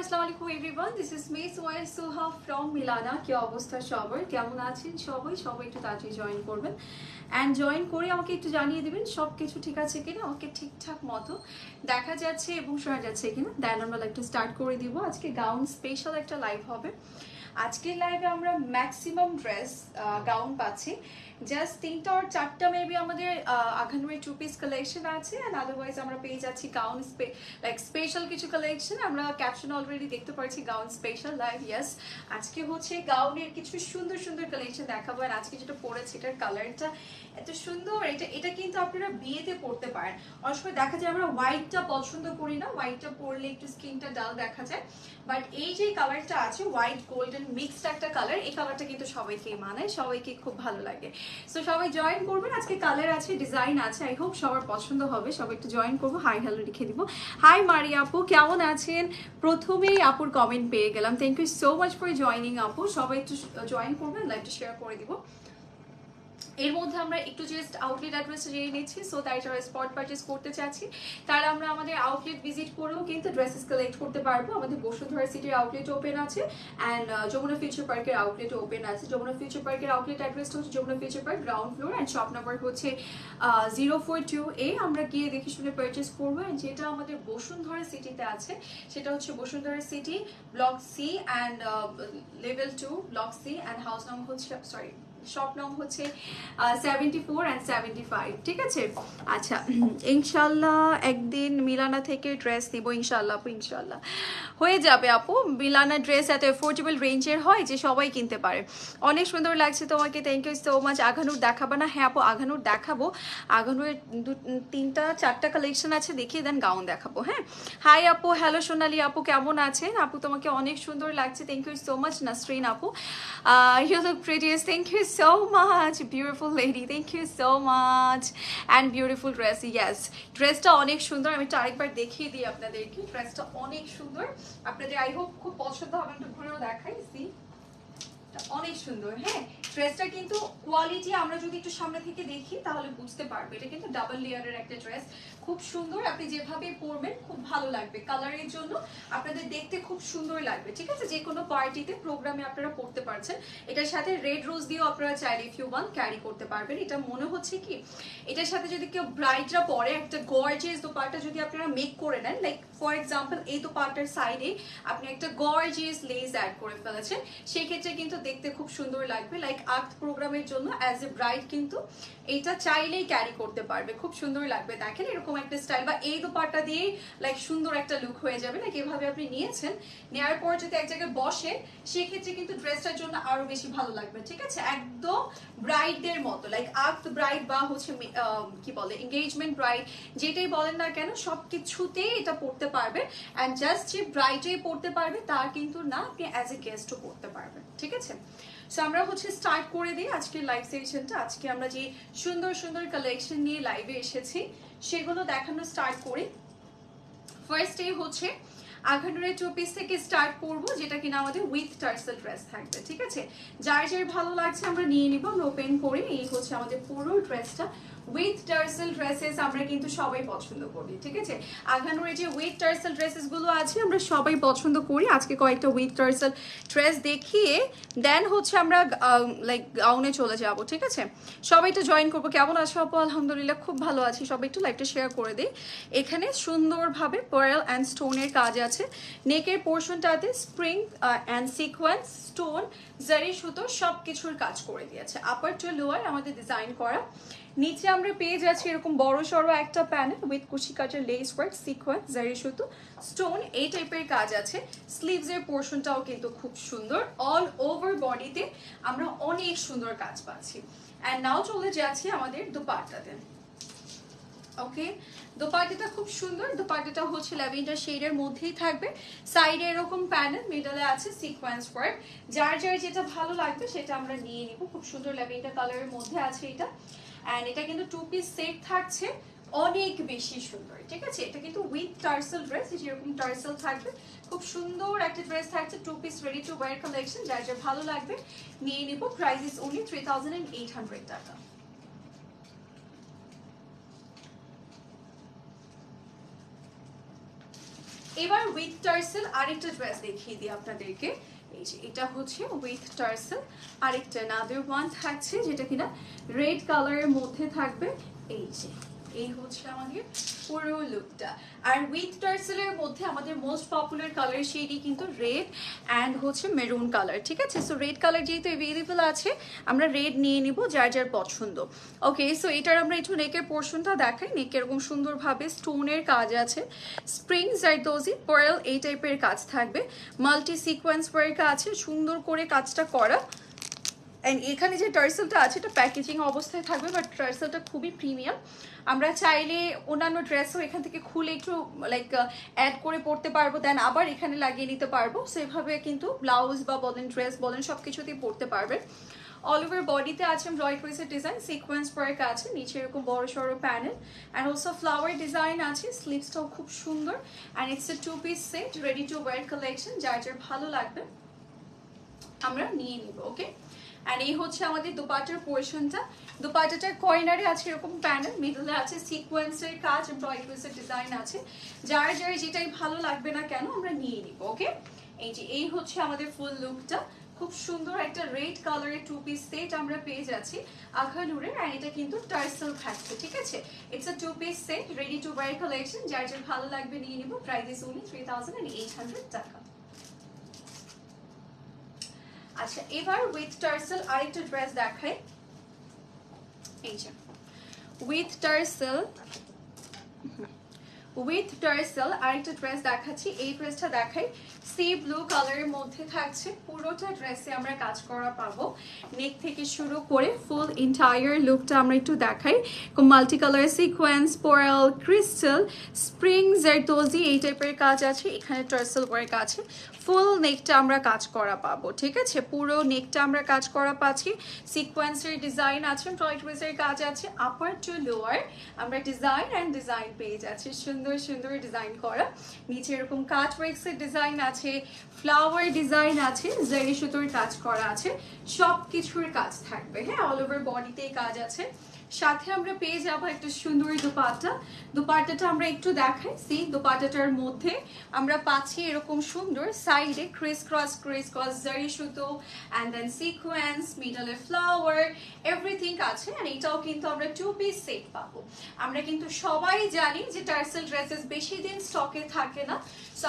আসসালামু আলাইকুম everyone this is me সোয়াই সুহা ফ্রম মিলানা অবস্থা কেমন আছেন একটু তাড়াতাড়ি জয়েন করবেন। অ্যান্ড জয়েন করে আমাকে একটু জানিয়ে ঠিক আছে কিনা? আমাকে ঠিকঠাক মতো দেখা যাচ্ছে এবং শোনা যাচ্ছে কিনা? দেন আমরা স্টার্ট করে দিব। আজকে গাউন স্পেশাল একটা লাইভ হবে। আজকের লাইভে আমরা ম্যাক্সিমাম ড্রেস গাউন পাচ্ছি। জাস্ট তিনটা আর চারটা মেবি আমাদের আখানুরের টু পিস কালেকশন আছে অ্যান্ড আদারওয়াইজ আমরা পেয়ে যাচ্ছি গাউন লাইক স্পেশাল কিছু কালেকশন আমরা ক্যাপশন অলরেডি দেখতে পাচ্ছি গাউন স্পেশাল লাইভ ইয়াস আজকে হচ্ছে গাউনের কিছু সুন্দর সুন্দর কালেকশন দেখাবো আর আজকে যেটা পরেছে এটার কালারটা এত সুন্দর। এটা এটা কিন্তু আপনারা বিয়েতে পড়তে পারেন। অনেক সময় দেখা যায় আমরা হোয়াইটটা পছন্দ করি না হোয়াইটটা পরলে একটু স্কিনটা ডাল দেখা যায়। বাট এই যে কালারটা আছে হোয়াইট গোল্ডেন মিক্সড একটা কালার এই কালারটা কিন্তু সবাইকে মানায়, সবাইকে খুব ভালো লাগে। সো সবাই জয়েন করবেন। আজকে কালার আছে ডিজাইন আছে। আই হোপ সবার পছন্দ হবে। সবাই একটু জয়েন করব। হাই হ্যালো লিখে দিব। হাই মারি আপু। কেমন আছেন? প্রথমেই আপুর কমেন্ট পেয়ে গেলাম। Thank you so much for joining আপু। সবাই একটু জয়েন করবেন লাইভটা শেয়ার করে দিব। এর মধ্যে আমরা একটু জাস্ট আউটলেট অ্যাড্রেসটা জেনে নিচ্ছি। সো তাই যারা স্পট পারচেস করতে চাচ্ছি, তারা আমরা আমাদের আউটলেট ভিজিট করেও কিন্তু ড্রেসেস কালেক্ট করতে পারব। আমাদের বসুন্ধরা সিটির আউটলেট ওপেন আছে অ্যান্ড যমুনা ফিউচার পার্কের আউটলেট ওপেন আছে। যমুনা ফিউচার পার্কের আউটলেট অ্যাড্রেসটা হচ্ছে Jamuna future park ground floor and shop number হচ্ছে জিরো ফোর টু এ আমরা গিয়ে দেখে শুনে পারচেস করব অ্যান্ড যেটা আমাদের বসুন্ধরা সিটিতে আছে, সেটা হচ্ছে Bashundhara city block C and level two block C and house নাম হচ্ছে সরি শপ নাম হচ্ছে seventy four and seventy five ঠিক আছে? আচ্ছা ইনশাল্লাহ একদিন মিলানা থেকে ড্রেস দিব ইনশাল্লাহ আপু, ইনশাল্লাহ। হয়ে যাবে আপু, মিলানা ড্রেস এত এফোর্ডেবল রেঞ্জের হয় যে সবাই কিনতে পারে। অনেক সুন্দর লাগছে তোমাকে thank you so much Aghanoor দেখাবো না হ্যাঁ আপু, আঘানুর দেখাবো। আঘানুরের দু, তিনটা, চারটা কালেকশন আছে, দেখিয়ে দেন গাউন দেখাবো হ্যাঁ? হাই আপু হ্যালো সোনালি আপু, কেমন আছেন? আপু, তোমাকে অনেক সুন্দর লাগছে thank you so much Nasrin আপু। You look prettiest thank you so much, beautiful lady. Thank you so much. And beautiful dress, yes. ড্রেসটা অনেক সুন্দর। আমি একটু আরেকবার দেখিয়ে দিই আপনাদেরকে। ড্রেসটা অনেক সুন্দর। আপনাদের আই হোপ খুব পছন্দ হবে। একটু ঘুরেও দেখাই সি অনেক সুন্দর হ্যাঁ? ড্রেসটা কিন্তু কোয়ালিটি আমরা যদি একটু সামনে থেকে দেখি, তাহলে বুঝতে পারবে। এটা কিন্তু ডাবল লেয়ারের একটা ড্রেস খুব সুন্দর, আপনি যেভাবে পরবেন খুব ভালো লাগবে। কালারের জন্য আপনাদের দেখতে খুব সুন্দর লাগবে, ঠিক আছে? যে কোনো পার্টিতে প্রোগ্রামে আপনারা পড়তে পারছেন। এটার সাথে রেড রোজ দিয়েও আপনারা চাইলে ইউ ওয়ান ক্যারি করতে পারবেন। এটা মনে হচ্ছে কি, এটার সাথে যদি কেউ ব্রাইডরা পরে, একটা গর্জেস দোপাট্টা যদি আপনারা মেক করে নেন লাইক ফর এক্সাম্পল এই দোপাট্টার সাইডে আপনি একটা গর্জিয়াস লেস অ্যাড করে ফেলেছেন সেই ক্ষেত্রে কিন্তু দেখতে খুব সুন্দর লাগবে। লাইক আর্ট প্রোগ্রামের জন্য অ্যাজ এ ব্রাইড কিন্তু এটা চাইলেই ক্যারি করতে পারবে। খুব সুন্দর লাগবে। দেখেন এরকম একটা স্টাইল বা এই দোপাট্টা দিয়ে লাইক সুন্দর একটা লুক হয়ে যাবে। লাইক এভাবে আপনি নিয়েছেন। নেওয়ার পর যদি এক জায়গায় বসে, সেক্ষেত্রে কিন্তু ড্রেসটার জন্য আরও বেশি ভালো লাগবে, ঠিক আছে? একদম ব্রাইডদের মতো লাইক আর্ট ব্রাইড বা হচ্ছে কি বলে এঙ্গেজমেন্ট ব্রাইড যেটাই বলেন না কেন, সব কিছুতেই এটা পড়তে পারবে। অ্যান্ড জাস্ট যে ব্রাইডে পড়তে পারবে তা কিন্তু না, আপনি অ্যাজ এ গেস্টও পড়তে পারবেন, ঠিক আছে? সো আমরা হচ্ছে স্টার্ট করে দিই আজকের লাইভ সেশনটা আজকে আমরা যে সুন্দর সুন্দর কালেকশন নিয়ে লাইভে এসেছি, সেগুলো দেখানো স্টার্ট করি। ফার্স্ট এই হচ্ছে আঘানুরের টু পিস থেকে স্টার্ট করব, যেটা কিনা আমাদের উইথ টার্সেল ড্রেস থাকবে, ঠিক আছে? যার যার ভালো লাগছে আমরা নিয়ে নিব ওপেন করে। এই হচ্ছে আমাদের পুরো ড্রেসটা উইথ টার্সেল ড্রেসেস আমরা কিন্তু সবাই পছন্দ করি, ঠিক আছে? আঘানুরের যে উইথ টার্সেল ড্রেসেসগুলো আছে, আমরা সবাই পছন্দ করি। আজকে কয়েকটা উইথ টার্সেল ড্রেস দেখিয়ে দেন হচ্ছে আমরা লাইক গাউনে চলে যাব, ঠিক আছে? সবাই একটু জয়েন করব। কেমন আছো আপু? আলহামদুলিল্লাহ, খুব ভালো আছি। সবাই একটু লাইভটা শেয়ার করে দিই। এখানে সুন্দরভাবে পার্ল অ্যান্ড স্টোনের কাজ আছে। নেকের পোর্শনটাতে spring and sequence stone zari সুতো সব কিছুর কাজ করে দিয়েছে। আপার টু লোয়ার আমাদের ডিজাইন করা। নিচে আমরা পেয়ে যাচ্ছি এরকম বড় সড়ো একটা প্যানেল উইথ কুশি কাটের লেস ওয়ার্ক সিকোয়েন্স জারি সুতো স্টোন এই টাইপের কাজ আছে। স্লিভস এর পোর্শনটাও কিন্তু খুব সুন্দর। অল ওভার বডিতে আমরা অনেক সুন্দর কাজ পাচ্ছি। অ্যান্ড নাও চলে যাচ্ছি আমাদের দুপাট্টাতে। ওকে দোপাট্টাটা খুব সুন্দর। দোপাট্টাটা হচ্ছে ল্যাভেন্ডার শেডের মধ্যেই থাকবে। সাইডে এরকম প্যানেল মিডলে আছে সিকোয়েন্স ওয়ার্ক যার যার যেটা ভালো লাগবে, সেটা আমরা নিয়ে নিব। খুব সুন্দর ল্যাভেন্ডার কালারের মধ্যে আছে এটা। অ্যান্ড এটা কিন্তু টু পিস সেট থাকছে, অনেক বেশি সুন্দর, ঠিক আছে? এটা কিন্তু উইথ টার্সেল ড্রেস যেরকম টার্সেল থাকবে, খুব সুন্দর একটা ড্রেস থাকছে two piece ready to wear collection যার যার ভালো লাগবে, নিয়ে নিব প্রাইস ইস ওনলি থ্রি টাকা। এবার উইথ টার্সেল আরেকটা ড্রেস দেখিয়ে দিই আপনাদেরকে। এই যে এটা হচ্ছে উইথ টার্সেল আরেকটা নাদের ওয়ান থাকছে যেটা কিনা রেড কালারের মধ্যে থাকবে। এই যে। এই হচ্ছে আমাদের পুরো লুকটা আর উইথ টার্সেলের মধ্যে আমাদের মোস্ট পপুলার কালার শেডই কিন্তু রেড অ্যান্ড হচ্ছে মেরুন কালার ঠিক আছে? সো রেড কালার যেহেতু অ্যাভেলেবল আছে, আমরা রেড নিয়ে নিব যার যার পছন্দ। ওকে সো এটার আমরা একটু নেকের পোর্শনটা দেখাই। নেক এরকম সুন্দরভাবে স্টোনের কাজ আছে। স্প্রিং জারদোজি পার্ল এই টাইপের কাজ থাকবে। মাল্টি সিকোয়েন্স ওয়ার্ক আছে। সুন্দর করে কাজটা করা। অ্যান্ড এখানে যে টার্সেলটা আছে, এটা প্যাকেজিং অবস্থায় থাকবে বাট টার্সেলটা খুবই প্রিমিয়াম। আমরা চাইলে অন্যান্য ড্রেসও এখান থেকে খুলে একটু লাইক অ্যাড করে পড়তে পারব দেন আবার এখানে লাগিয়ে নিতে পারব। সেভাবে কিন্তু ব্লাউজ বা বলেন ড্রেস বলেন সব কিছুতেই পরতে পারবেন। অল ওভার বডিতে আছে রয় ক্রিসের ডিজাইন সিকোয়েন্স ওয়ার্ক আছে, নিচে এরকম বড় সড়ো panel and also flower design আছে স্লিভসটাও খুব সুন্দর and it's a two piece set ready to wear collection যার যার ভালো লাগবে, আমরা নিয়ে নিব ওকে অ্যান্ড এই হচ্ছে আমাদের দুপাটার পোর্শনটা। দুপাটাটার কর্নারে আছে এরকম প্যানেল মিডলে আছে সিকোয়েন্সের কাজ এমব্রয়ডারিসের ডিজাইন আছে। যার যার যেটাই ভালো লাগবে না কেন আমরা নিয়ে নিব ওকে এই যে, এই হচ্ছে আমাদের ফুল লুকটা খুব সুন্দর একটা রেড কালারের টু পিস সেট আমরা পেয়ে যাচ্ছি আখানুরের আর এটা কিন্তু টার্সেল থাকছে ঠিক আছে? It's a two piece set ready to wear collection যার যার ভালো লাগবে নিয়ে নিব। Price is only three thousand eight hundred টাকা। আচ্ছা এবার উইথ টার্সেল আরেকটা ড্রেস দেখাই। এই যে উইথ টার্সেল উইথ টার্সেল আরেকটা ড্রেস দেখাচ্ছি। এই ড্রেসটা দেখাই। সি ব্লু কালারের মধ্যে থাকছে। পুরোটা ড্রেসে আমরা কাজ করা পাবো। নেক থেকে শুরু করে ফুল ইন্টায়ার লুকটা আমরা একটু দেখাই। মাল্টি কালার সিকোয়েন্স পোরাল ক্রিস্টাল স্প্রিং জারদোজি এই টাইপের কাজ আছে। এখানে টার্সেল ওয়ার্ক আছে। ফুল নেকটা আমরা কাজ করা পাবো, ঠিক আছে? পুরো নেকটা আমরা কাজ করা পাচ্ছি। সিকোয়েন্সের ডিজাইন আছে ট্রয়ের কাজ আছে। আপার টু লোয়ার আমরা ডিজাইন অ্যান্ড ডিজাইন পেয়ে যাচ্ছি সুন্দর সুন্দর সুন্দর ডিজাইন করা। নিচে এরকম কাট ওয়ার্কসের ডিজাইন আছে ফ্লাওয়ার ডিজাইন আছে জারি সুতোর কাজ করা আছে সব কিছুর কাজ থাকবে। হ্যাঁ অল ওভার বডিতেই কাজ আছে। সাথে আমরা পেয়ে যাব একটা সুন্দর দুপাট্টা। দুপাট্টাটা আমরা একটু দেখাই। সি, দুপাট্টাটার মধ্যে আমরা পাচ্ছি এরকম সুন্দর সাইডে ক্রিস ক্রস ক্রিস ক্রস জারি সুতো অ্যান্ড দেন সিকোয়েন্স মিডলে ফ্লাওয়ার এভরিথিং আছে। আর এটাও কিন্তু আমরা টু পিস সেট পাবো। আমরা কিন্তু সবাই জানি যে টার্সেল ড্রেসেস বেশি দিন স্টকে থাকে না।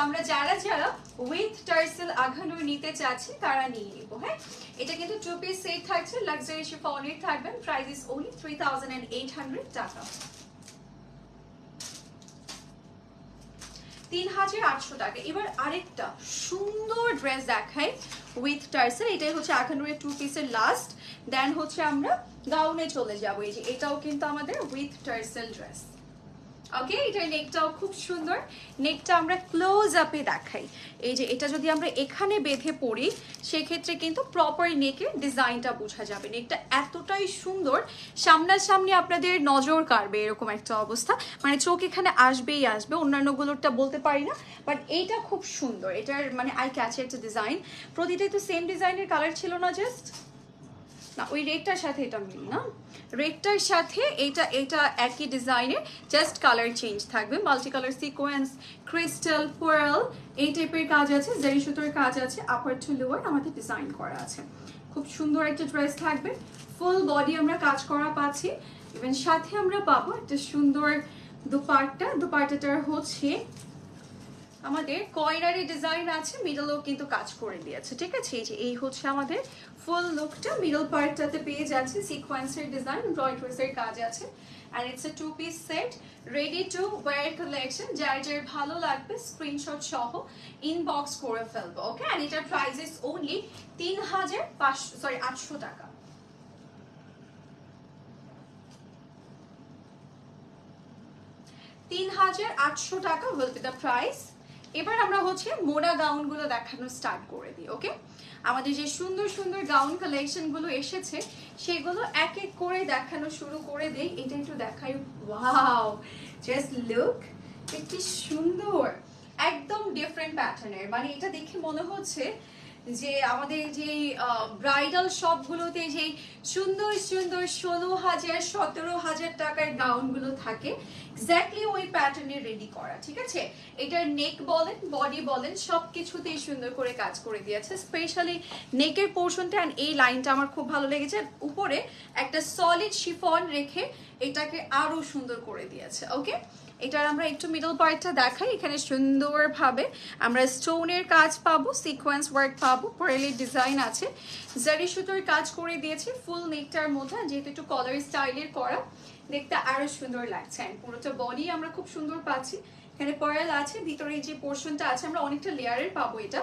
আমরা যারা যারা উইথ টার্সেল আঘানুর নিতে চাচ্ছি, তারা নিয়ে নিবো হ্যাঁ? এটা কিন্তু টু পিস সেট থাকছে লাক্সারি শিফনের থাকবেন প্রাইস ইস ওনলি থ্রি টাকা। তিন হাজার আটশো টাকা। এবার আরেকটা সুন্দর ড্রেস দেখাই উইথ টার্সেল এটাই হচ্ছে আখানুরের টু পিসের লাস্ট দেন হচ্ছে আমরা গাউনে চলে যাব। এই যে এটাও কিন্তু আমাদের উইথ টার্সেল ড্রেস ওকে এটার নেকটাও খুব সুন্দর। নেকটা আমরা ক্লোজ আপে দেখাই। এই যে এটা যদি আমরা এখানে বেঁধে পড়ি, সেক্ষেত্রে কিন্তু প্রপার নেকের ডিজাইনটা বোঝা যাবে। নেকটা এতটাই সুন্দর, সামনাসামনি আপনাদের নজর কাড়বে এরকম একটা অবস্থা। মানে চোখ এখানে আসবেই আসবে, অন্যান্যগুলোরটা বলতে পারি না বাট এইটা খুব সুন্দর। এটার মানে আই ক্যাচে একটা ডিজাইন প্রতিটাই তো সেম ডিজাইনের কালার ছিল না জাস্ট না, ওই রেডটার সাথে এটা মিল, না? রেডটার সাথে এটা এটা একই ডিজাইনের জাস্ট কালার চেঞ্জ থাকবে multi colour sequence crystal pearl এই টাইপের কাজ আছে জারি সুতোর কাজ আছে আপার টু লোয়ার আমাদের ডিজাইন করা আছে। খুব সুন্দর একটা ড্রেস থাকবে ফুল বডি আমরা কাজ করা পাচ্ছি ইভেন সাথে আমরা পাবো একটা সুন্দর দুপাট্টা, দুপাট্টাটার হচ্ছে আমাদের কয়নারি ডিজাইন আছে মিডলও কিন্তু কাজ করে দিয়েছে, ঠিক আছে? যে, এই হচ্ছে আমাদের ফুল লুকটা মিডল পার্টটাতে পেয়ে যাচ্ছে সিকোয়েন্সের ডিজাইন এমব্রয়ডারিসের কাজ আছে। And it's a two piece set ready to wear collection যার যার ভালো লাগবে স্ক্রিনশট সহ ইনবক্স করে ফেলব ওকে অ্যান্ড এটার প্রাইস ইস ওনলি তিন হাজার পাঁচশো সরি আটশো টাকা। তিন হাজার আটশো টাকা উইল বি দ্য প্রাইস এবার আমরা হচ্ছে মোড়া গাউনগুলো দেখানো স্টার্ট করে দিই ওকে আমাদের যে সুন্দর সুন্দর গাউন কালেকশনগুলো এসেছে, সেগুলো এক এক করে দেখানো শুরু করে দিই। এটা একটু দেখাই। ওয়াও জাস্ট লুক একটি সুন্দর! একদম ডিফারেন্ট প্যাটার্নের মানে এটা দেখে মনে হচ্ছে যে আমাদের যে ব্রাইডাল শপগুলোতে যে সুন্দর সুন্দর ষোলো হাজার, সতেরো হাজার টাকার গাউনগুলো থাকে এক্স্যাক্টলি ওই প্যাটার্নে রেডি করা, ঠিক আছে? এটার নেক বলেন বডি বলেন সব কিছুতেই সুন্দর করে কাজ করে দিয়েছে স্পেশালি নেকের পোর্শনটা অ্যান্ড এই লাইনটা আমার খুব ভালো লেগেছে, উপরে একটা সলিড শিফন রেখে এটাকে আরও সুন্দর করে দিয়েছে ওকে এটার আমরা একটু মিডল পার্টটা দেখাই, এখানে সুন্দরভাবে আমরা স্টোনের কাজ পাবো সিকোয়েন্স ওয়ার্ক পাবো পরেলি ডিজাইন আছে। জারি সুতোর কাজ করে দিয়েছে ফুল নেকটার মধ্যে যেহেতু একটু কলার স্টাইলের করা দেখতে আরও সুন্দর লাগছে। পুরোটা বডি আমরা খুব সুন্দর পাচ্ছি। এখানে পরেল আছে, ভিতরে যে পোর্শনটা আছে, আমরা অনেকটা লেয়ারের পাবো এটা।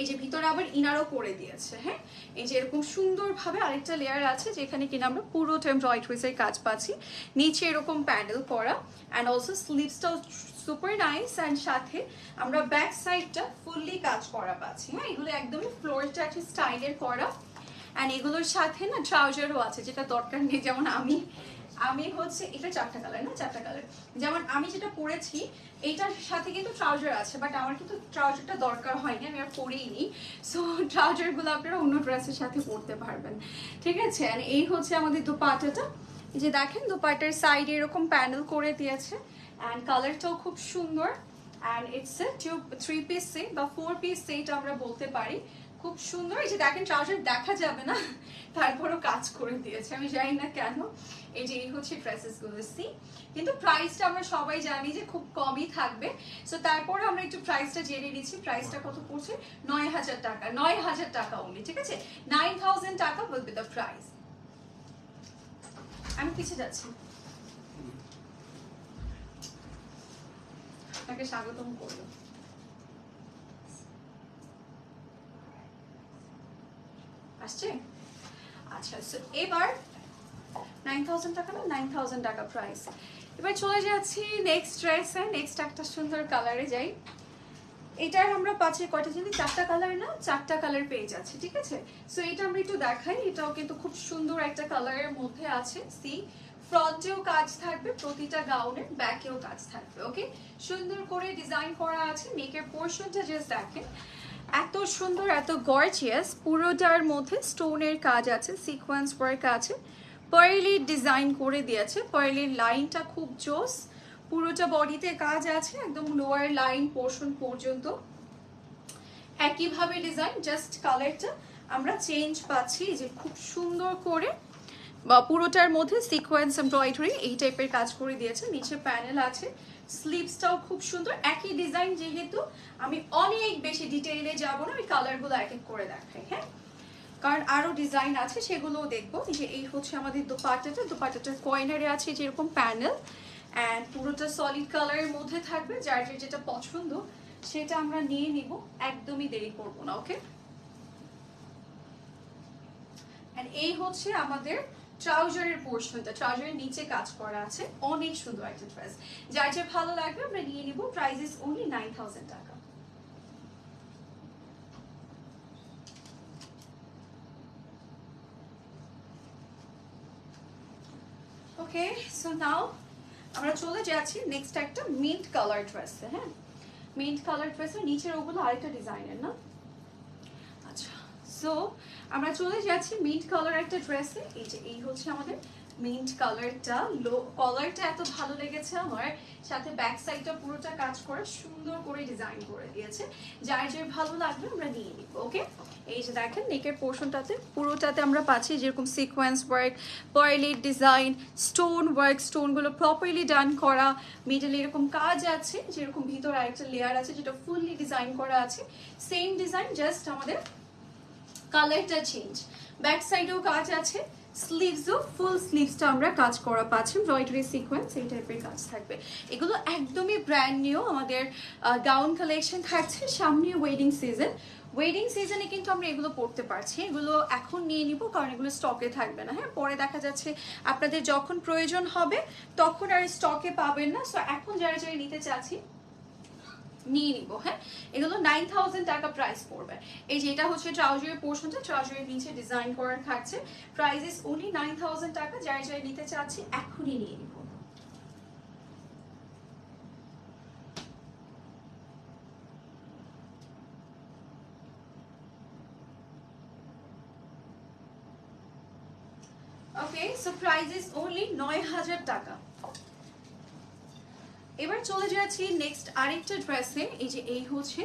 এই যে ভিতরে আবার ইনারও করে দিয়েছে হ্যাঁ? এই যে এরকম সুন্দরভাবে আরেকটা লেয়ার আছে যেখানে কিনা আমরা পুরো এমব্রয়ডারিজের কাজ পাচ্ছি। নিচে এরকম প্যান্ডেল করা অ্যান্ড অলসো স্লিভসটাও সুপার নাইস অ্যান্ড সাথে আমরা ব্যাক সাইডটা ফুললি কাজ করা পাচ্ছি হ্যাঁ? এগুলো একদমই ফ্লোরটা একটা স্টাইলের করা। অ্যান্ড এগুলোর সাথে না ট্রাউজারও আছে, যেটা দরকার নেই, যেমন আমি আমি হচ্ছে, এটা চারটা কালার না? চারটা কালার যেমন আমি যেটা পরেছি, এইটার সাথে কিন্তু ট্রাউজার আছে বাট আমার কিন্তু ট্রাউজারটা দরকার হয়নি, আমি আর পরেই নি সো ট্রাউজারগুলো আপনারা অন্য ড্রেসের সাথে পরতে পারবেন। ঠিক আছে? আর এই হচ্ছে আমাদের দোপাটাটা। যে দেখেন, দোপাটার সাইডে এরকম প্যানেল করে দিয়েছে। অ্যান্ড কালারটাও খুব সুন্দর। অ্যান্ড ইটস এ টিউব থ্রি পিস সেট বা ফোর পিস সেট আমরা বলতে পারি। খুব সুন্দর। এই যে দেখেন ট্রাউজার দেখা যাবে না। তারপরও কাজ করে দিয়েছে। আমি জানি না কেন। এই যে এই হচ্ছে ড্রেসেসগুলো সি কিন্তু প্রাইসটা আমরা সবাই জানি যে খুব কমই থাকবে। সো তারপরে আমরা একটু প্রাইসটা জেনে নিচ্ছি। প্রাইসটা কত পড়ছে? নয় হাজার টাকা নয় হাজার টাকা অনলি ঠিক আছে? নাইন থাউজেন্ড টাকা উইল বি দ্য প্রাইস আমি পিছিয়ে যাচ্ছি। আপনাকে স্বাগতম করল আসছে? আচ্ছা সো এবার নাইন থাউজেন্ড টাকা না? নাইন টাকা প্রাইস এবার চলে যাচ্ছি নেক্সট ড্রেসে নেক্সট একটা সুন্দর কালারে যাই। এটার আমরা পাচ্ছি কয়টা জিনিস চারটা কালার না? চারটা কালার পেয়ে যাচ্ছে, ঠিক আছে? সো এটা আমরা একটু দেখাই। এটাও কিন্তু খুব সুন্দর একটা কালারের মধ্যে আছে সি ফ্রন্টেও কাজ থাকবে, প্রতিটা গাউনের ব্যাকেও কাজ থাকবে ওকে সুন্দর করে ডিজাইন করা আছে। নেকের পোর্শনটা জাস্ট দেখেন। এত সুন্দর, এত গর্জিয়াস পুরোটার মধ্যে স্টোনের কাজ আছে সিকোয়েন্স ওয়ার্ক আছে। পার্লি ডিজাইন করে দিয়েছে পার্লির লাইনটা খুব জোস। পুরোটা বডিতে কাজ আছে, একদম লোয়ার লাইন পোর্শন পর্যন্ত। একইভাবে ডিজাইন জাস্ট কালারটা আমরা চেঞ্জ পাচ্ছি যে খুব সুন্দর করে। বা পুরোটার মধ্যে সিকোয়েন্স এমব্রয়ডারি এই টাইপের কাজ করে দিয়েছে। নিচে প্যানেল আছে। স্লিভসটাও খুব সুন্দর। একই ডিজাইন যেহেতু, আমি অনেক বেশি ডিটেইলে যাব না, আমি কালারগুলো এক এক করে দেখাই হ্যাঁ? কারণ আরও ডিজাইন আছে, সেগুলোও দেখব। যে এই হচ্ছে আমাদের দোপাট্টাটা দোপাট্টাটার কয়নারে আছে যেরকম প্যানেল অ্যান্ড পুরোটা সলিড কালারের মধ্যে থাকবে, যার যার যেটা পছন্দ, সেটা আমরা নিয়ে নিব। একদমই দেরি করব না ওকে অ্যান্ড এই হচ্ছে আমাদের ট্রাউজারের পোর্শনটা ট্রাউজারের নিচে কাজ করা আছে, অনেক সুন্দর একটা ড্রেস। যার যে ভালো লাগবে, আমরা নিয়ে নিব প্রাইস ইস ওনলি নাইন টাকা। ওকে সো নাও আমরা চলে যাচ্ছি নেক্সট একটা মিন্ট কালার ড্রেসে হ্যাঁ? মিন্ট কালার ড্রেসের নিচের ওগুলো আরেকটা ডিজাইনের না? সো আমরা চলে যাচ্ছি মিন্ট কালার একটা ড্রেসে এই যে, এই হচ্ছে আমাদের মিন্ট কালারটা লো কালারটা এত ভালো লেগেছে আমার। সাথে ব্যাক সাইডটা পুরোটা কাজ করে, সুন্দর করে ডিজাইন করে দিয়েছে। যার যার ভালো লাগবে আমরা নিয়ে নিব ওকে এই যে দেখেন নেকের পোর্শনটাতে পুরোটাতে আমরা পাচ্ছি যেরকম sequence work pearly design stone work স্টোনগুলো properly done করা। মিডলে এরকম কাজ আছে, যেরকম ভিতরে আরেকটা লেয়ার আছে, যেটা ফুললি ডিজাইন করা আছে। সেম ডিজাইন জাস্ট আমাদের কালারটা চেঞ্জ ব্যাক সাইডেও কাজ আছে স্লিভসও ফুল স্লিভসটা আমরা কাজ করা পাচ্ছি এমব্রয়ডারি সিকোয়েন্স এই টাইপের কাজ থাকবে। এগুলো একদমই ব্র্যান্ড নিউ আমাদের গাউন কালেকশন থাকছে, সামনে ওয়েডিং সিজন ওয়েডিং সিজনে কিন্তু আমরা এগুলো পড়তে পারছি, এগুলো এখন নিয়ে নিব, কারণ এগুলো স্টকে থাকবে না। হ্যাঁ পরে দেখা যাচ্ছে আপনাদের যখন প্রয়োজন হবে, তখন আর স্টকে পাবেন না। সো এখন যারা যারা নিতে চাচ্ছি নিয়ে নিব হ্যাঁ? এগুলো নাইন থাউজেন্ড টাকা প্রাইস পড়বে। এই যে এটা হচ্ছে ট্রাউজারের পোর্শনটা ট্রাউজারের নিচে ডিজাইন করা থাকছে price is only nine thousand টাকা, যারা যারা নিতে চাচ্ছে, এখনই নিয়ে নিব। Okay so price is only নয় হাজার টাকা। এবার চলে যাচ্ছি নেক্সট আরেকটা ড্রেসে এই যে এই হচ্ছে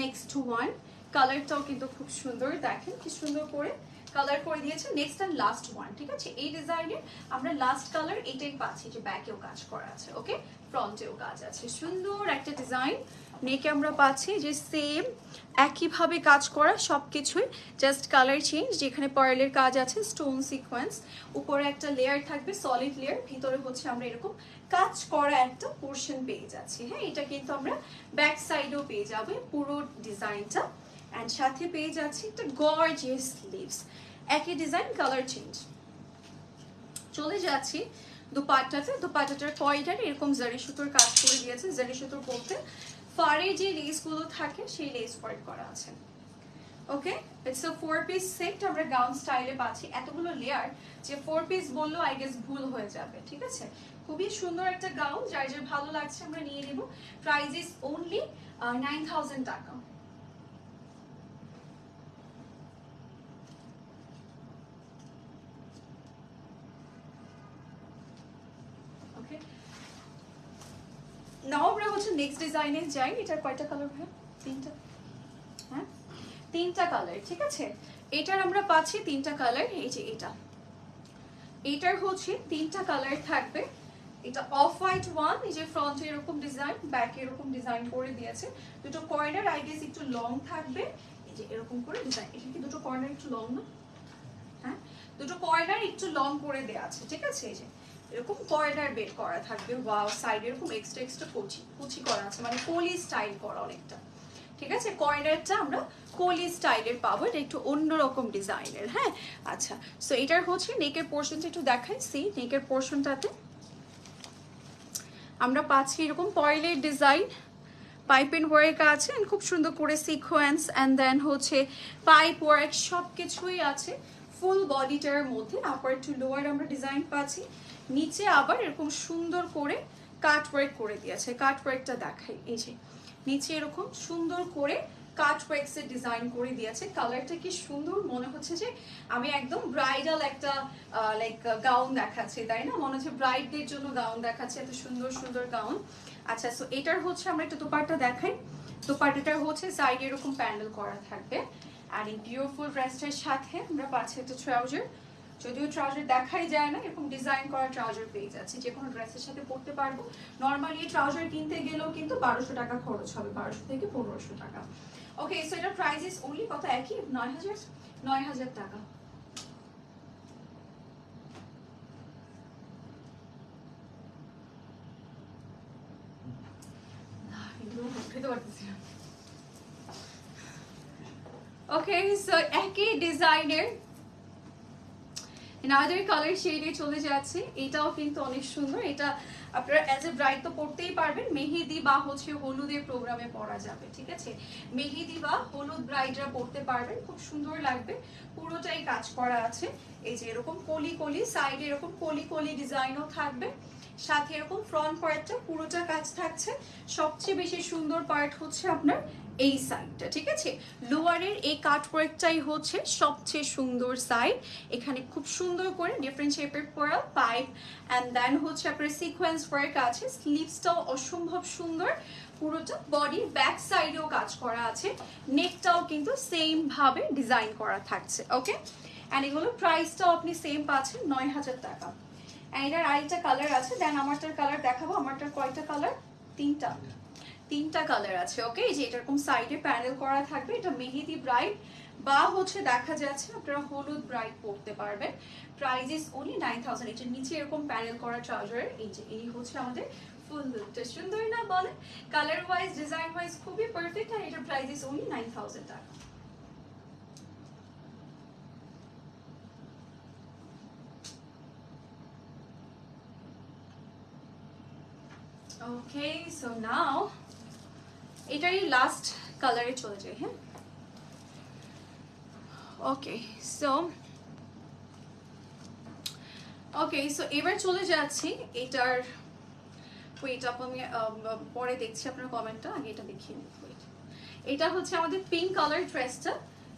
নেক্সট ওয়ান কালারটাও কিন্তু খুব সুন্দর, দেখেন কি সুন্দর করে কালার করে দিয়েছে। নেক্সট অ্যান্ড লাস্ট ওয়ান ঠিক আছে? এই ডিজাইনের আমরা লাস্ট কালার এটাই পাচ্ছি যে ব্যাকেও কাজ করা আছে ওকে ফ্রন্টেও কাজ আছে। সুন্দর একটা ডিজাইন নেকে আমরা পাচ্ছি যে সেম একইভাবে কাজ করা সব কিছুই জাস্ট কালার চেঞ্জ যেখানে পার্লের কাজ আছে স্টোন সিকোয়েন্স উপরে একটা লেয়ার থাকবে সলিড লেয়ার ভিতরে হচ্ছে আমরা এরকম কাজ করা একটা পোর্শন পেয়ে যাচ্ছি। হ্যাঁ এটা কিন্তু আমরা ব্যাক সাইডেও পেয়ে যাবে পুরো ডিজাইনটা অ্যান্ড সাথে পেয়ে যাচ্ছি একটা গর্জিয়াস স্লিভস একই ডিজাইন কালার চেঞ্জ চলে যাচ্ছি দুপাট্টাতে। দুপাট্টাটার কয়টার এরকম জারি সুতোর কাজ করে দিয়েছে। জারি সুতোর বলতে ফারে যে লেসগুলো থাকে, সেই লেস ওয়ার্ক করা আছে। Okay it's a four piece set আমরা গাউন স্টাইলে পাচ্ছি এতগুলো লেয়ার যে ফোর পিস বলল আই গেস ভুল হয়ে যাবে, ঠিক আছে? খুবই সুন্দর একটা গাউন যার যার ভালো লাগছে আমরা নিয়ে নেব। Price is only nine thousand টাকা ওকে নাও আমরা হচ্ছে নেক্সট ডিজাইনে যাই, এটার কয়টা কালার ভাই? তিনটা। হ্যাঁ? তিনটা কালার ঠিক আছে? এটার আমরা পাচ্ছি তিনটা কালার এই যে এটা। এটার হচ্ছে তিনটা কালার থাকবে। এটা অফ হোয়াইট ওয়ান এই যে ফ্রন্টে এরকম ডিজাইন ব্যাকে এরকম ডিজাইন করে দিয়েছে। দুটো কর্নার আই গেস একটু লং থাকবে। এই যে এরকম করে ডিজাইন এটা কি দুটো কর্নার একটু লং না? হ্যাঁ? দুটো কর্নার একটু লং করে দেওয়া আছে, ঠিক আছে? এই যে এরকম কর্নার বেড করা থাকবে। ওয়াও সাইডে এরকম এক্সট্রা এক্সট্রা কুচি কুচি করা আছে। মানে কলি স্টাইল করা অনেকটা। ঠিক আছে? কর্নারটা আমরা কোলি স্টাইলের পাবো। এটা একটু অন্যরকম ডিজাইনের হ্যাঁ? আচ্ছা সো এটার হচ্ছে নেকের পোর্শনটা একটু দেখাই। সি নেকের পোর্শনটাতে আমরা পাচ্ছি এরকম পয়েলের ডিজাইন পাইপেন ওয়ার্ক আছে খুব সুন্দর করে সিকোয়েন্স অ্যান্ড দেন হচ্ছে পাইপ ওয়ার্ক সব কিছুই আছে ফুল বডিটার মধ্যে আপার টু লোয়ার আমরা ডিজাইন পাচ্ছি। নিচে আবার এরকম সুন্দর করে কাট ওয়ার্ক করে দিয়েছে। কাট ওয়ার্কটা দেখাই, এই যে, নিচে এরকম সুন্দর করে কাট ওয়ার্কস এর ডিজাইন করে দিয়েছে। কালারটা কি সুন্দর, মনে হচ্ছে যে আমি একদম ব্রাইডাল একটা লাইক গাউন দেখাচ্ছি, তাই না? মনে হচ্ছে ব্রাইডদের জন্য গাউন দেখাচ্ছে, এত সুন্দর সুন্দর গাউন। আচ্ছা সো এটার হচ্ছে, আমরা একটা দোপাট্টা দেখাই। দোপাট্টাটার হচ্ছে সাইড এরকম প্যান্ডেল করা থাকবে। আর এই বিউটিফুল ড্রেসটার সাথে আমরা পাচ্ছি একটা ট্রাউজার যদিও ট্রাউজার দেখাই যায় না, এরকম ডিজাইন করা ট্রাউজার পেয়ে যাচ্ছে। যে কোনো ড্রেসের সাথে পরতে পারব। নর্মালি ট্রাউজার কিনতে গেলেও কিন্তু বারোশো টাকা খরচ হবে, বারোশো থেকে পনেরোশো টাকা। ওকে সো এটার প্রাইস ইস অনলি কত একই? নয় হাজার? নয় হাজার টাকা। ওকে সো একই ডিজাইনের নাদের কালার শেডে চলে যাচ্ছে, এটাও কিন্তু অনেক সুন্দর। এটা আপনারা অ্যাজ এ ব্রাইড তো পড়তেই পারবেন, মেহেদি বা হচ্ছে হলুদের প্রোগ্রামে পরা যাবে, ঠিক আছে? মেহেদি বা হলুদ ব্রাইডরা পড়তে পারবেন, খুব সুন্দর লাগবে। পুরোটাই কাজ করা আছে। এই যে এরকম কলি কলি সাইডে এরকম কলি কলি ডিজাইনও থাকবে। সাথে এরকম ফ্রন্ট পার্টটা পুরোটা কাজ থাকছে। সবচেয়ে বেশি সুন্দর পার্ট হচ্ছে আপনার এই সাইডটা ঠিক আছে? লোয়ারের এই কাটওয়ার্কটাই হচ্ছে সবচেয়ে সুন্দর সাইড এখানে খুব সুন্দর করে ডিফারেন্ট শেপের পরা পাইপ অ্যান্ড দেন হচ্ছে আপনার সিকোয়েন্স ওয়ার্ক আছে। স্লিভসটাও অসম্ভব সুন্দর। পুরোটা বডি ব্যাক সাইডেও কাজ করা আছে। নেকটাও কিন্তু সেম ভাবে ডিজাইন করা থাকছে ওকে অ্যান্ড এগুলো প্রাইসটাও আপনি সেম পাচ্ছেন নয় হাজার টাকা। অ্যান্ড এটার আরেকটা কালার আছে। দেন আমারটার কালার দেখাবো। আমারটার কয়টা কালার তিনটা। তিনটা কালার আছে ওকে এই যে এরকম সাইডে প্যানেল করা থাকবে, এটা মেহেদি ব্রাইড বা হচ্ছে দেখা যাচ্ছে আপনারা হলুদ ব্রাইড পরতে পারবেন। Price is only nine thousand এটার নিচে এরকম প্যানেল করা ট্রাউজারের এই যে, এই হচ্ছে আমাদের ফুল লুকটা সুন্দর না বলে? কালার ওয়াইজ ডিজাইন ওয়াইজ খুবই পারফেক্ট আর এটার price is only nine thousand টাকা। ওকে সো নাও এটারই লাস্ট কালারে চলে যায় হ্যাঁ? ওকে সো ওকে সো এবার চলে যাচ্ছি। এটার ওয়েট আপ, আমি পরে দেখছি আপনার কমেন্টটা আগে এটা দেখিয়ে নিই. এটা হচ্ছে আমাদের পিঙ্ক কালার ড্রেসটা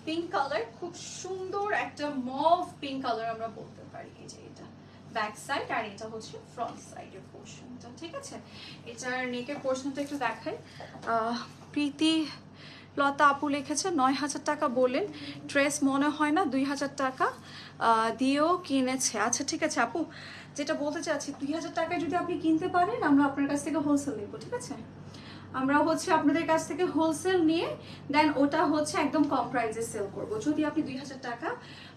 পিঙ্ক কালার খুব সুন্দর একটা মভ পিঙ্ক কালার আমরা বলতে পারি, এই যে ব্যাক সাইড আর এটা হচ্ছে ফ্রন্ট সাইডের পোর্শনটা ঠিক আছে? এটার নেকের পোর্শনটা একটু দেখাই। প্রীতি লতা আপু লিখেছে, নয় হাজার টাকা বললেন। ড্রেস মনে হয় না দুই হাজার টাকা দিয়েও কিনেছে। আচ্ছা ঠিক আছে, আপু, যেটা বলতে চাচ্ছি, দুই হাজার টাকায় যদি আপনি কিনতে পারেন, আমরা আপনার কাছ থেকে হোলসেল নেব, ঠিক আছে? আমরা হচ্ছে আপনাদের কাছ থেকে হোলসেল নিয়ে দেন ওটা হচ্ছে একদম কম প্রাইসে সেল করব। যদি আপনি দুই হাজার টাকা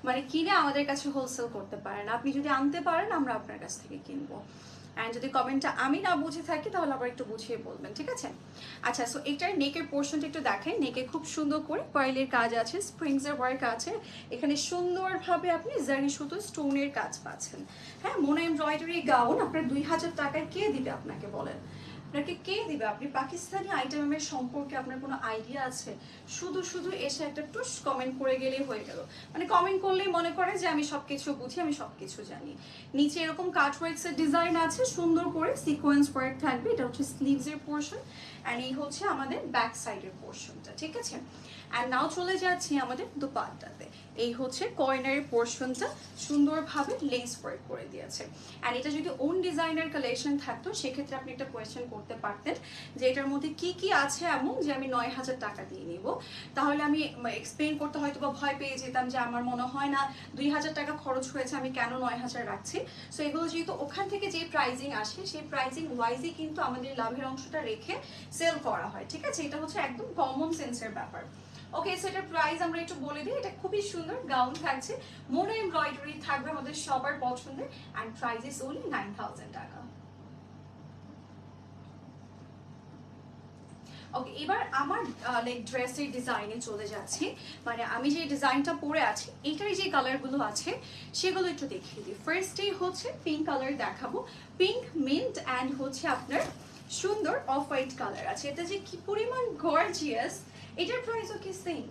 মানে কিনে আমাদের কাছে হোলসেল করতে পারেন, আপনি যদি আনতে পারেন, আমরা আপনার কাছ থেকে কিনবো। অ্যান্ড যদি কমেন্টটা আমি না বুঝে থাকি, তাহলে আবার একটু বুঝিয়ে বলবেন, ঠিক আছে? আচ্ছা সো এটার নেকের পোর্শনটা একটু দেখেন। নেকে খুব সুন্দর করে পার্লের কাজ আছে স্প্রিংসের ওয়ার্ক আছে। এখানে সুন্দরভাবে আপনি জারি সুতো স্টোনের কাজ পাচ্ছেন। হ্যাঁ মনে এমব্রয়ডারি গাউন আপনার দুই হাজার টাকায় কে দিবে আপনাকে বলেন? আপনাকে কে দিবে? আপনি পাকিস্তানি আইটেমের সম্পর্কে আপনার কোনো আইডিয়া আছে? শুধু শুধু এসে একটা টুস কমেন্ট করে গেলেই হয়ে গেল। মানে কমেন্ট করলেই মনে করে যে আমি সব কিছু বুঝি, আমি সবকিছু জানি। নিচে এরকম কাটওয়ার্কসের ডিজাইন আছে, সুন্দর করে সিকোয়েন্স ওয়ার্ক থাকবে। এটা হচ্ছে স্লিভসের পোর্শন অ্যান্ড এই হচ্ছে আমাদের ব্যাক সাইডের পোর্শনটা ঠিক আছে? অ্যান্ড নাও চলে যাচ্ছি আমাদের দুপাট্টাতে। এই হচ্ছে কর্নারের পোর্শনটা সুন্দরভাবে লেস ওয়ার্ক করে দিয়েছে। অ্যান্ড এটা যদি ওন ডিজাইনার কালেকশন থাকতো, সেক্ষেত্রে আপনি একটা কোয়েশ্চেন করতে পারতেন যে এটার মধ্যে কি কি আছে এমন যে আমি নয় হাজার টাকা দিয়ে নিব। তাহলে আমি এক্সপ্লেন করতে হয়তো বা ভয় পেয়ে যেতাম যে আমার মনে হয় না দুই হাজার টাকা খরচ হয়েছে, আমি কেন নয় হাজার রাখছি? সো এগুলো যেহেতু ওখান থেকে যে প্রাইজিং আসে, সেই প্রাইজিং ওয়াইজই কিন্তু আমাদের লাভের অংশটা রেখে সেল করা হয়, ঠিক আছে? এটা হচ্ছে একদম কমন সেন্সের ব্যাপার। ওকে সো এটার প্রাইস আমরা একটু বলে দিই, এটা খুবই সুন্দর গাউন থাকছে। মোনো এমব্রয়ডারি থাকবে আমাদের সবার পছন্দের and price is only nine thousand টাকা। ওকে এবার আমার লাইক ড্রেসের ডিজাইনে চলে যাচ্ছি। মানে আমি যে ডিজাইনটা পরে আছি এটার যে কালারগুলো আছে, সেগুলো একটু দেখিয়ে দিই। ফার্স্টে হচ্ছে পিঙ্ক কালার দেখাবো। পিঙ্ক মিন্ট অ্যান্ড হচ্ছে আপনার সুন্দর অফ হোয়াইট কালার আছে। এটা যে কি পরিমাণ গর্জিয়াস এটার প্রাইসও কি সেম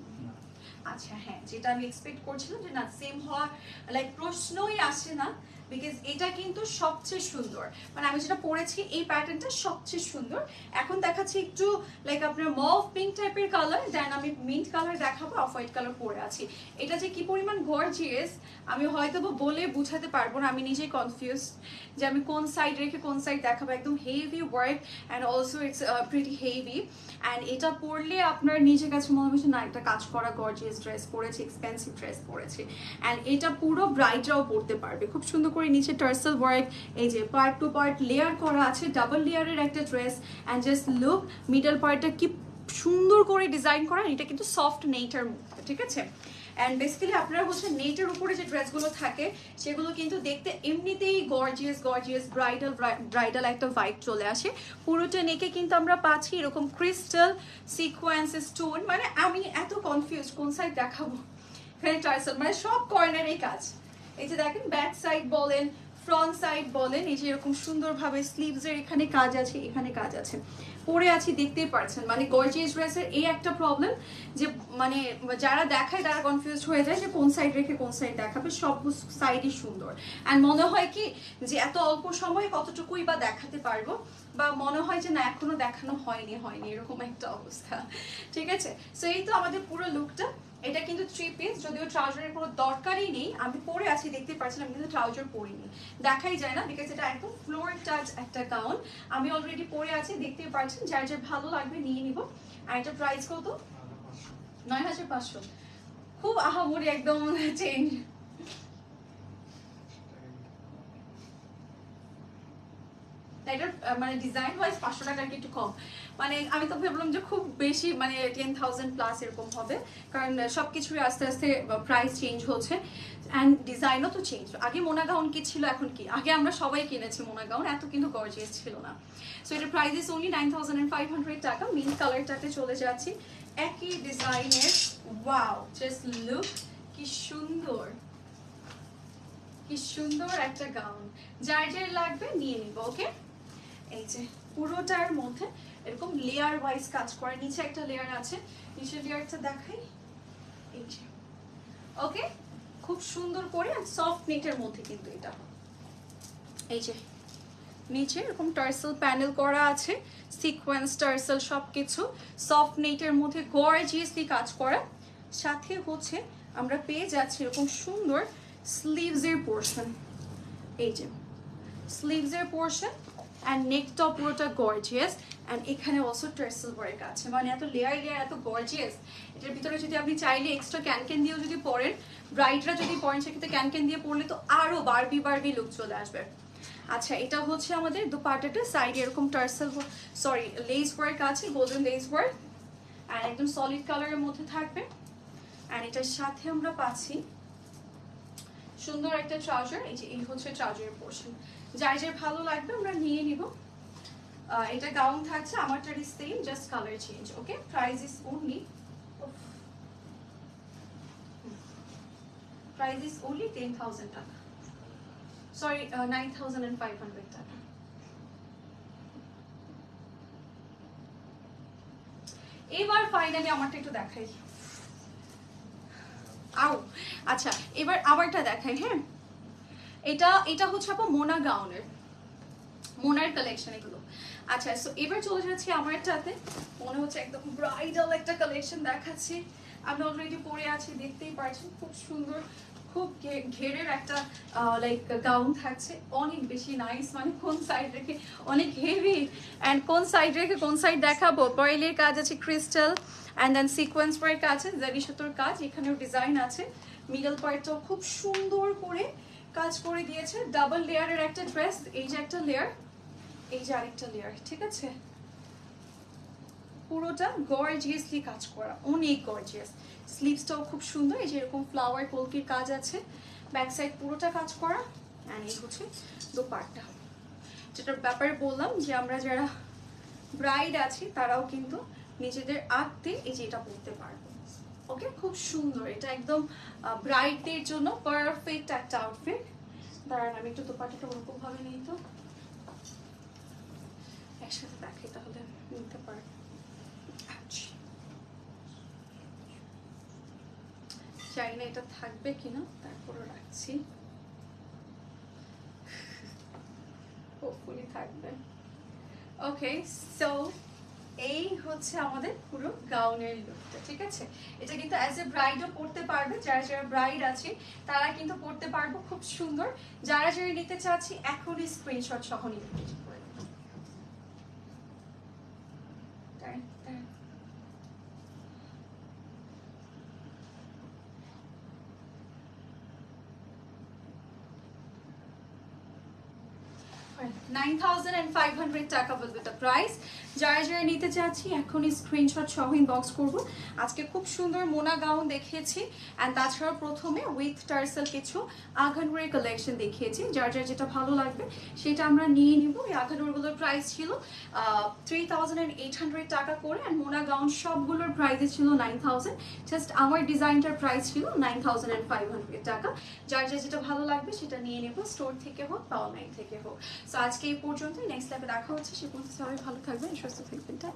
আচ্ছা হ্যাঁ যেটা আমি এক্সপেক্ট করছিলাম যে না সেম হওয়ার লাইক প্রশ্নই আসে না। বিকজ এটা কিন্তু সবচেয়ে সুন্দর। মানে আমি যেটা পরেছি এই প্যাটার্নটা সবচেয়ে সুন্দর। এখন দেখাচ্ছি একটু লাইক আপনার মভ পিঙ্ক টাইপের কালার দেন আমি মিন্ট কালার দেখাবো অফ হোয়াইট কালার পরে আছি। এটা যে কি পরিমাণ গর্জিয়াস আমি হয়তো বলে বুঝাতে পারব না, আমি নিজেই কনফিউজ যে আমি কোন সাইড রেখে কোন সাইড দেখাবো, একদম heavy work and also it's pretty heavy and এটা পরলে আপনার নিজের কাছে মনে হচ্ছে, না, একটা কাজ করা গর্জিয়াস ড্রেস পরেছি এক্সপেন্সিভ ড্রেস পরেছি। অ্যান্ড এটা পুরো ব্রাইডরাও পরতে পারবে। খুব সুন্দর করে নিচে টার্সেল ওয়ার্ক এই যে পার্ট টু পার্ট লেয়ার করা আছে ডাবল লেয়ারের একটা dress and just look middle পার্টটা কি সুন্দর করে ডিজাইন করা, এটা কিন্তু সফট নেইটার মধ্যে, ঠিক আছে? অ্যান্ড বেসিক্যালি আপনারা হচ্ছে নেটের উপরে যে ড্রেসগুলো থাকে, সেগুলো কিন্তু দেখতে এমনিতেই গর্জিয়াস গর্জিয়াস ব্রাইডাল ব্রাইডাল একটা ভাইব চলে আসে। পুরোটা নেকে কিন্তু আমরা পাচ্ছি এরকম ক্রিস্টাল সিকোয়েন্স স্টোন মানে আমি এত কনফিউজ কোন সাইড দেখাবো? মানে সব কর্নারেই কাজ। এই যে দেখেন ব্যাক সাইড বলেন ফ্রন্ট সাইড বলেন, এই যে এরকম সুন্দরভাবে স্লিভসের এখানে কাজ আছে, এখানে কাজ আছে। পরে আছি, দেখতেই পারছেন মানে গর্জিয়াস ড্রেসের এই একটা প্রবলেম যে মানে যারা দেখায় তারা কনফিউজ হয়ে যায় যে, কোন সাইড রেখে কোন সাইড দেখাবে, সব সাইডই সুন্দর। অ্যান্ড মনে হয় কি যে, এত অল্প সময়ে কতটুকুই বা দেখাতে পারব? বা মনে হয় যে, না, এখনও দেখানো হয়নি হয়নি, এরকম একটা অবস্থা। ঠিক আছে? সো এই তো আমাদের পুরো লুকটা এটা কিন্তু থ্রি পিস যদিও ট্রাউজারের কোনো দরকারই নেই। আমি পরে আছি দেখতে পাচ্ছেন আমি কিন্তু ট্রাউজার পরিনি। দেখাই যায় না বিকজ এটা একদম ফ্লোর টাচ একটা গাউন আমি অলরেডি পরে আছি দেখতে পাচ্ছেন যার যার ভালো লাগবে নিয়ে নিব। আর এটা প্রাইস কত? নয় হাজার পাঁচশো। খুব আহামরি একদম চেঞ্জ এটার মানে ডিজাইন ওয়াইজ পাঁচশো টাকা কি একটু কম? মানে আমি তো ভাবলাম যে খুব বেশি মানে টেন থাউজেন্ড প্লাস এরকম হবে। কারণ সব কিছুই আস্তে আস্তে প্রাইস চেঞ্জ হচ্ছে। অ্যান্ড ডিজাইনও তো চেঞ্জ আগে মোনা গাউন কি ছিল, এখন কি? আগে আমরা সবাই কিনেছি মোনা গাউন এত কিন্তু গর্জিয়াস ছিল না। সো এটার price is only nine thousand five hundred টাকা। মিন কালারটাতে চলে যাচ্ছি। একই ডিজাইনের ওয়াও জাস্ট লুক কি সুন্দর। কি সুন্দর একটা গাউন যার যার লাগবে, নিয়ে নিব ওকে এই যে, পুরোটার মধ্যে এরকম লেয়ার ওয়াইজ কাজ করে। নিচে একটা লেয়ার আছে, নিচের লেয়ারটা দেখাই। এই যে। ওকে খুব সুন্দর করে আর সফট নেটের মধ্যে কিন্তু এটা। এই যে। নিচে এরকম টার্সেল প্যানেল করা আছে সিকোয়েন্স টার্সেল সব কিছু সফট নেটের মধ্যে গর্জিয়াসলি কাজ করা। সাথে হচ্ছে আমরা পেয়ে যাচ্ছি এরকম সুন্দর স্লিভসের পোর্শন এই যে। স্লিভসের পোর্শন অ্যান্ড নেকটা পুরোটা গর্জিয়াস অ্যান্ড এখানে অলসো ট্রেসেল ওয়ার্ক আছে মানে এত লেয়ার লেয়ার এত গর্জিয়াস এটার ভিতরে যদি আপনি চাইলে এক্সট্রা ক্যান ক্যান দিয়েও যদি পরেন ব্রাইটরা যদি পরেন, সেক্ষেত্রে ক্যান ক্যান দিয়ে পরলে তো আরও বারবি বারবি লুক চলে আসবে। আচ্ছা এটা হচ্ছে আমাদের দুপাটাটা সাইডে এরকম টার্সেল সরি লেস ওয়ার্ক আছে গোল্ডেন লেস ওয়ার্ক অ্যান্ড একদম সলিড কালারের মধ্যে থাকবে। অ্যান্ড এটার সাথে আমরা পাচ্ছি সুন্দর একটা ট্রাউজার এই যে এই হচ্ছে ট্রাউজারের পোর্শন যাই যার ভালো লাগবে আমরা নিয়ে নিব। এটা গাউন থাকছে আমারটারই same just colour change okay price is only price is only ten thousand টাকা। Sorry nine thousand and five hundred টাকা। এবার ফাইনালি আমারটা একটু দেখাই। আও আচ্ছা এবার আবারটা দেখাই হ্যাঁ? এটা এটা হচ্ছে আপা মোনা গাউনের মোনার কালেকশন এগুলো। আচ্ছা সো এবার চলে যাচ্ছি আমার একটাতে। মনে হচ্ছে একদম ব্রাইডাল একটা কালেকশন দেখাচ্ছি। আমি অলরেডি পরে আছি, দেখতেই পারছেন খুব সুন্দর, খুব ঘেরের একটা লাইক গাউন থাকছে। অনেক বেশি নাইস মানে কোন সাইড রেখে? অনেক হেভি অ্যান্ড কোন সাইড রেখে, কোন সাইড দেখাবো? পয়েলের কাজ আছে crystal and then sequence work আছে জারি কাজ, এখানেও ডিজাইন আছে। মিডল পার্টটাও খুব সুন্দর করে কাজ করে দিয়েছে। ডাবল লেয়ারের একটা ড্রেস এই যে একটা লেয়ার এই যে আরেকটা লেয়ার ঠিক আছে? পুরোটা গর্জিয়াসলি কাজ করা, অনেক গর্জিয়াস স্লিভসটাও খুব সুন্দর, এই যে এরকম ফ্লাওয়ার কলকির কাজ আছে। ব্যাক সাইড পুরোটা কাজ করা অ্যান্ড এই হচ্ছে দোপাট্টা। যেটার ব্যাপারে বললাম যে আমরা যারা ব্রাইড আছি, তারাও কিন্তু নিজেদের আঁকতে এই যে এটা পরতে পারব। ওকে খুব সুন্দর। এটা একদম ব্রাইডদের জন্য পারফেক্ট একটা আউটফিট দাঁড়ান, আমি একটু দোপাট্টাটা ওরকম ভাবে নিই তো। একসাথে দেখাই তাহলে নিতে পারি. জানি না এটা থাকবে কিনা? তারপরে রাখছি। হোপফুলি থাকবে। ওকে সো এই হচ্ছে আমাদের পুরো গাউনের লুকটা ঠিক আছে? এটা কিন্তু অ্যাজ এ ব্রাইডও পড়তে পারবে। যারা যারা ব্রাইড আছে, তারা কিন্তু পড়তে পারব। খুব সুন্দর। যারা যারা নিতে চাচ্ছি, এখনই স্ক্রিনশট সহ নিতে করে দিন। দাঁড়ান, দাঁড়ান। Nine thousand and five hundred টাকা বলবে দ্য প্রাইস যারা যারা নিতে চাচ্ছি, এখনই স্ক্রিনশট সহ ইনবক্স করব। আজকে খুব সুন্দর মোনা গাউন দেখিয়েছি। অ্যান্ড প্রথমে উইথ টার্সেল কিছু কালেকশন দেখিয়েছি। যার যার যেটা ভালো লাগবে, সেটা আমরা নিয়ে নিব। প্রাইস ছিল থ্রি টাকা করে। অ্যান্ড মোনা গাউন সবগুলোর প্রাইস ছিল নাইন থাউজেন্ড জাস্ট আমার ডিজাইনটার প্রাইস ছিল নাইন থাউজেন্ড ফাইভ হান্ড্রেড টাকা। যার যার যেটা ভালো লাগবে, সেটা নিয়ে নেব। স্টোর থেকে হোক বা অনলাইন থেকে হোক। সো আজকে এই পর্যন্তই। নেক্সট লাইভে দেখা হচ্ছে। সে পর্যন্ত সবাই ভালো থাকবেন সুস্থ থাকবেন। টাটা।